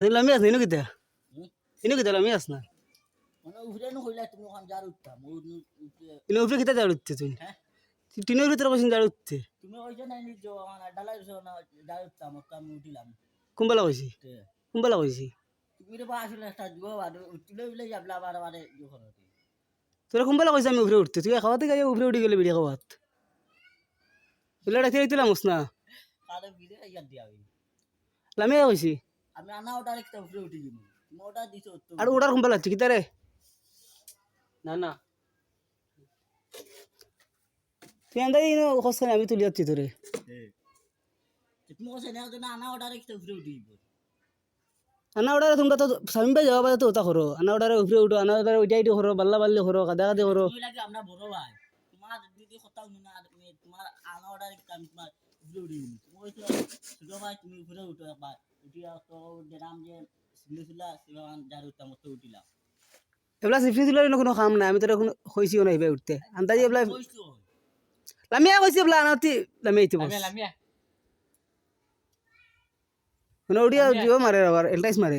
আমি আস না ইনো কিতা? ইনো কিতা আমি আস না? মানে উফরে নো হইলা তুমি ওখান যার উঠতাম ও নু- ইনো উপরে কিতা জাড় উঠতে তুই হ্যাঁ টিনের ভিতরে বসে উঠতে তুমি ওই যে নাই নিজ মানে ডালাই না যার উঠতাম ওকে আমি উঠিলাম। কুম্বালা কইছি কুম্বালা কইছি তুমি রে বা আসলে একটা যুগ আর উঠলে উঠলে যাবলা আবার আবার ইয়ে করো তোরা কুম্বালা কইছি আমি উপরে উঠতে তুই খাওয়াতে গায়ে উপরে উঠে গেলে বিড়ি খাওয়াত বলে ডাকি রাখছিলাম না? কালে বিদে ইয়ার দিয়া আমি কইছি আমি আনা ওটা একটা উপরে উঠে যাব তুমি ওটা দিছো তো আর ওটার কুম্বালা হচ্ছে কিতা রে না না। তুই আন্দাজ ইনো খোঁজ আমি তুলি যাচ্ছি তোরে। তুমি ওসে নেওয়ার জন্য আনা ওটা একটা উপরে উঠে যাব আনা ওটারে তোমরা তো স্বামী ভাই যাওয়া বাজে তো ওটা করো আনা ওটারে উপরে উঠো আনা ওটারে ওইটা ইটো করো বাল্লা বাল্লি করো কাদা কাদে করো আমরা বড় ভাই। তোমার যদি কথা শুনো না তোমার আনা ওটা একটা আমি তোমার উপরে উঠে যাব ছোট ভাই তুমি উপরে উঠো একবার। উঠিয়া তো যেরাম যে সিলে সিলা সিলাম যার উঠতাম তো উঠিলাম। এগুলা সিফনি তুলার কোনো কাম নাই? আমি তো এখন কইছিও না এবার উঠতে। আন্দাজি এবলা লামিয়া কইছি এবলা আনাতি লামিয়া ইতি বস লামিয়া মানে ওডিয়া জিও মারে আবার এলটাইস মারে